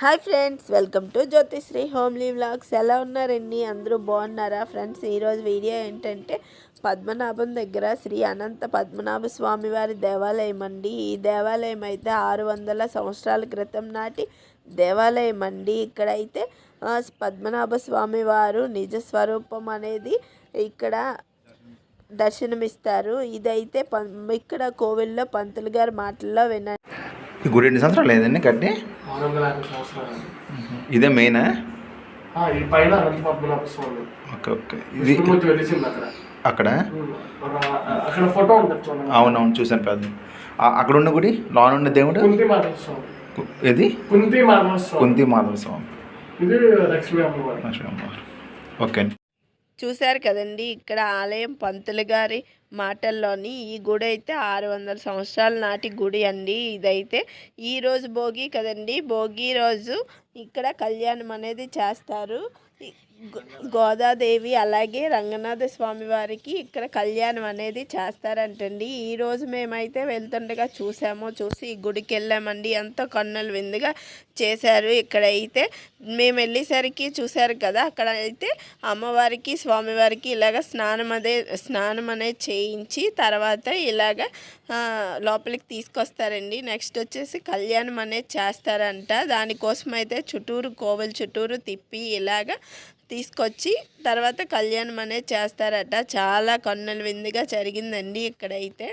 Hi friends welcome to Jyothisri homely vlogs. ఎలా ఉన్నారండి? అందరూ బాగున్నారా? ఫ్రెండ్స్ ఈరోజు వీడియో ఏంటంటే పద్మనాభం దగ్గర శ్రీ అనంత పద్మనాభ స్వామి వారి దేవాలయం అండి. ఈ దేవాలయం అయితే ఆరు వందల సంవత్సరాల క్రితం నాటి దేవాలయం అండి. ఇక్కడైతే అయితే పద్మనాభ స్వామి వారు నిజ స్వరూపం అనేది ఇక్కడ దర్శనమిస్తారు. ఇదైతే పం- ఇక్కడ కోవిల్లో పంతులు గారి మాటల్లో వినండి ఈ గుడి ఎన్ని సంవత్సరాలు అయిందండి కట్టి? ఇదే మెయినా? Okay okay. ఇది అక్కడ. అక్కడ? ఉమ్, ఒక- అక్కడ ఫోటో ఉంటుంది చూడండి. అవునవును చూశాను పెద్ద. అక్కడ ఉన్న గుడి? లోన ఉన్న దేవుడు? ఏది? కుంతి మాధవ స్వామి. ఇది లక్ష్మీ అమ్మవారు. లక్ష్మీ అమ్మవారు. ఓకే అండి. చూశారు కదండి ఇక్కడ ఆలయం పంతులు గారి మాటల్లోని ఈ గుడి అయితే ఆరు వందల సంవత్సరాల నాటి గుడి అండి. ఇదైతే ఈ రోజు భోగి కదండి. భోగి రోజు ఇక్కడ కళ్యాణం అనేది చేస్తారు. గోదాదేవి అలాగే రంగనాథ స్వామి వారికి ఇక్కడ కళ్యాణం అనేది చేస్తారంటండి. ఈరోజు మేమైతే వెళ్తుండగా చూసాము చూసి ఈ గుడికి వెళ్ళామండి. ఎంతో కన్నులు విందుగా చేశారు ఇక్కడైతే. మేము వెళ్ళేసరికి చూశారు కదా అక్కడ అయితే అమ్మవారికి స్వామివారికి ఇలాగ స్నానం అదే స్నానం అనేది చేయించి తర్వాత ఇలాగ లోపలికి తీసుకొస్తారండి. నెక్స్ట్ వచ్చేసి కళ్యాణం అనేది చేస్తారంట. దానికోసం అయితే చుట్టూరు కోవెల చుట్టూరు తిప్పి ఇలాగ తీసుకొచ్చి తర్వాత కళ్యాణం అనేది చేస్తారట. చాలా కన్నుల విందుగా జరిగిందండి ఇక్కడైతే.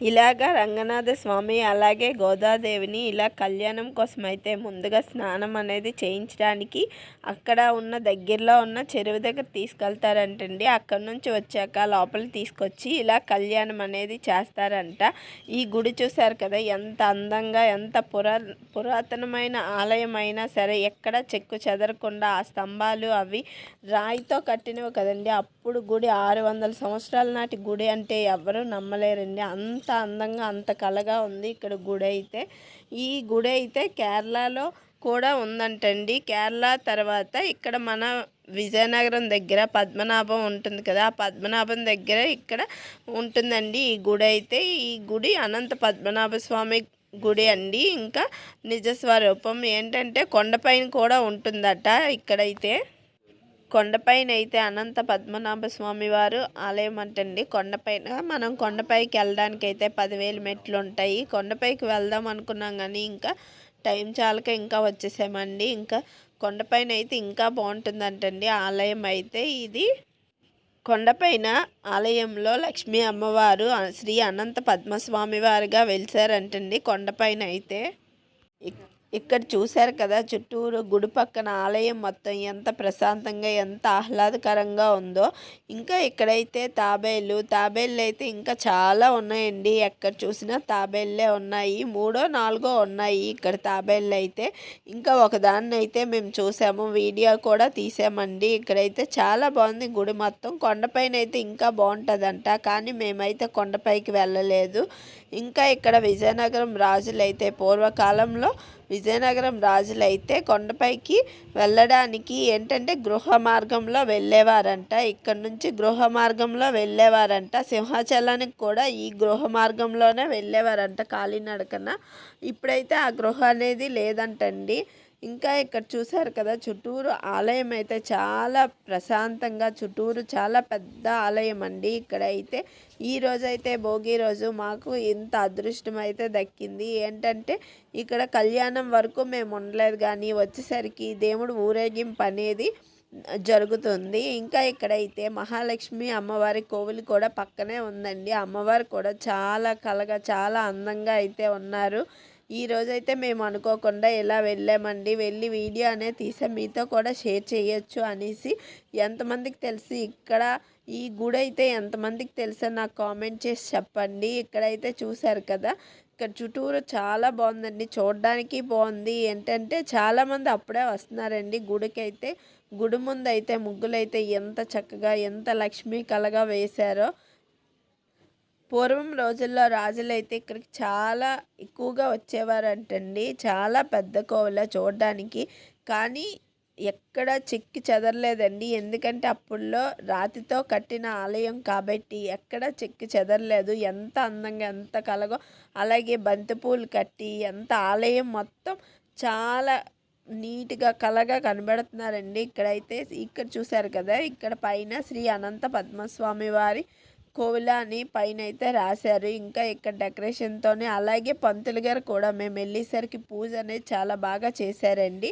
ఇలాగా రంగనాథ స్వామి అలాగే గోదాదేవిని ఇలా కళ్యాణం కోసం అయితే ముందుగా స్నానం అనేది చేయించడానికి అక్కడ ఉన్న దగ్గరలో ఉన్న చెరువు దగ్గర తీసుకెళ్తారంటండి. అక్కడ నుంచి వచ్చాక లోపల తీసుకొచ్చి ఇలా కళ్యాణం అనేది చేస్తారంట. ఈ గుడి చూశారు కదా ఎంత అందంగా ఎంత పురా పురాతనమైన ఆలయం అయినా సరే ఎక్కడ చెక్కు చెదరకుండా ఆ స్తంభాలు అవి రాయితో కట్టినవి కదండి. అప్పుడు గుడి ఆరు వందల సంవత్సరాల నాటి గుడి అంటే ఎవరు నమ్మలేరండి. అంత అంత అందంగా అంత కలగా ఉంది ఇక్కడ గుడి అయితే. ఈ గుడి అయితే కేరళలో కూడా ఉందంటండి. కేరళ తర్వాత ఇక్కడ మన విజయనగరం దగ్గర పద్మనాభం ఉంటుంది కదా ఆ పద్మనాభం దగ్గర ఇక్కడ ఉంటుందండి ఈ గుడి అయితే. ఈ గుడి అనంత పద్మనాభ స్వామి గుడి అండి. ఇంకా నిజస్వరూపం ఏంటంటే కొండపైన కూడా ఉంటుందట ఇక్కడైతే. కొండపైన అయితే అనంత పద్మనాభ స్వామి వారు ఆలయం అంటండి. కొండపైన మనం కొండపైకి వెళ్ళడానికి అయితే పదివేలు మెట్లు ఉంటాయి కొండపైకి వెళ్దాం అనుకున్నాం కానీ ఇంకా టైం చాలక ఇంకా వచ్చేసామండి. ఇంకా కొండపైన అయితే ఇంకా బాగుంటుందంటండి ఆలయం అయితే ఇది. కొండపైన ఆలయంలో లక్ష్మీ అమ్మవారు శ్రీ అనంత పద్మస్వామి వారుగా వెలిసారంటండి కొండపైన అయితే ఇక్కడ చూశారు కదా చుట్టూరు గుడి పక్కన ఆలయం మొత్తం ఎంత ప్రశాంతంగా ఎంత ఆహ్లాదకరంగా ఉందో. ఇంకా ఇక్కడైతే తాబేళ్ళు తాబేళ్ళు అయితే ఇంకా చాలా ఉన్నాయండి. ఎక్కడ చూసినా తాబేళ్ళే ఉన్నాయి. మూడో నాలుగో ఉన్నాయి ఇక్కడ తాబేళ్ళు అయితే. ఇంకా ఒకదాన్ని అయితే మేము చూసాము వీడియో కూడా తీసామండి. ఇక్కడైతే చాలా బాగుంది గుడి మొత్తం. కొండపైన అయితే ఇంకా బాగుంటుందంట కానీ మేమైతే కొండపైకి వెళ్ళలేదు. ఇంకా ఇక్కడ విజయనగరం రాజులు అయితే పూర్వకాలంలో విజయనగరం రాజులు అయితే కొండపైకి వెళ్ళడానికి ఏంటంటే గృహ మార్గంలో వెళ్ళేవారంట. ఇక్కడ నుంచి గృహ మార్గంలో వెళ్ళేవారంట. సింహాచలానికి కూడా ఈ గృహ మార్గంలోనే వెళ్ళేవారంట కాలినడకన. ఇప్పుడైతే ఆ గృహ అనేది లేదంటండి. ఇంకా ఇక్కడ చూశారు కదా చుట్టూరు ఆలయం అయితే చాలా ప్రశాంతంగా చుట్టూరు చాలా పెద్ద ఆలయం అండి. ఇక్కడ అయితే ఈ రోజైతే భోగి రోజు మాకు ఇంత అదృష్టం అయితే దక్కింది. ఏంటంటే ఇక్కడ కళ్యాణం వరకు మేము ఉండలేదు కానీ వచ్చేసరికి దేవుడు ఊరేగింపు అనేది జరుగుతుంది. ఇంకా ఇక్కడైతే మహాలక్ష్మి అమ్మవారి కోవిలు కూడా పక్కనే ఉందండి. అమ్మవారు కూడా చాలా కలగా చాలా అందంగా అయితే ఉన్నారు. ఈ రోజైతే మేము అనుకోకుండా ఇలా వెళ్ళామండి వెళ్ళి వీడియో అనేది తీసాం మీతో కూడా షేర్ చేయొచ్చు అనేసి ఎంతమందికి తెలిసి ఇక్కడ ఈ గుడి అయితే ఎంతమందికి తెలుసో నాకు కామెంట్ చేసి చెప్పండి. ఇక్కడైతే చూశారు కదా ఇక్కడ చుట్టూరు చాలా బాగుందండి చూడడానికి బాగుంది. ఏంటంటే చాలామంది అప్పుడే వస్తున్నారండి గుడికి అయితే గుడి ముందు అయితే ముగ్గులైతే ఎంత చక్కగా ఎంత లక్ష్మీ కలగా వేశారో పూర్వం రోజుల్లో రాజులైతే ఇక్కడికి చాలా ఎక్కువగా వచ్చేవారంటండి. చాలా పెద్ద కోవిల చూడడానికి. కానీ ఎక్కడ చెక్కి చెదరలేదండి. ఎందుకంటే అప్పుల్లో రాతితో కట్టిన ఆలయం కాబట్టి ఎక్కడ చెక్కి చెదరలేదు. ఎంత అందంగా ఎంత కలగో అలాగే బంతిపూలు కట్టి ఎంత ఆలయం మొత్తం చాలా నీట్గా కలగా కనబడుతున్నారండి. ఇక్కడైతే ఇక్కడ చూశారు కదా ఇక్కడ పైన శ్రీ అనంత పద్మస్వామి వారి కోవిల అని పైన అయితే రాశారు. ఇంకా ఇక్కడ డెకరేషన్తోనే అలాగే పంతులు గారు కూడా మేము వెళ్ళేసరికి పూజ అనేది చాలా బాగా చేశారండి.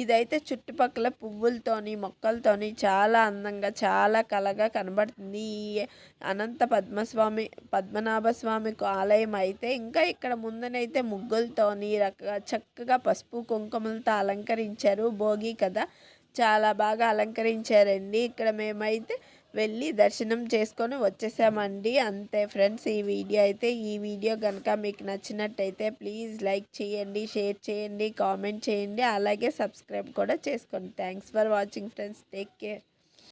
ఇదైతే చుట్టుపక్కల పువ్వులతోని మొక్కలతోని చాలా అందంగా చాలా కలగా కనబడుతుంది. ఈ అనంత పద్మస్వామి పద్మనాభ స్వామి ఆలయం అయితే ఇంకా ఇక్కడ ముందనైతే ముగ్గులతోని రక చక్కగా పసుపు కుంకుమలతో అలంకరించారు. భోగి కదా చాలా బాగా అలంకరించారండి. ఇక్కడ మేమైతే వెళ్ళి దర్శనం చేసుకొని వచ్చేసామండి. అంతే ఫ్రెండ్స్ ఈ వీడియో అయితే ఈ వీడియో కనుక మీకు నచ్చినట్టయితే ప్లీజ్ లైక్ చేయండి షేర్ చేయండి కామెంట్ చేయండి అలాగే సబ్స్క్రైబ్ కూడా చేసుకోండి. Thanks for watching friends. Take care.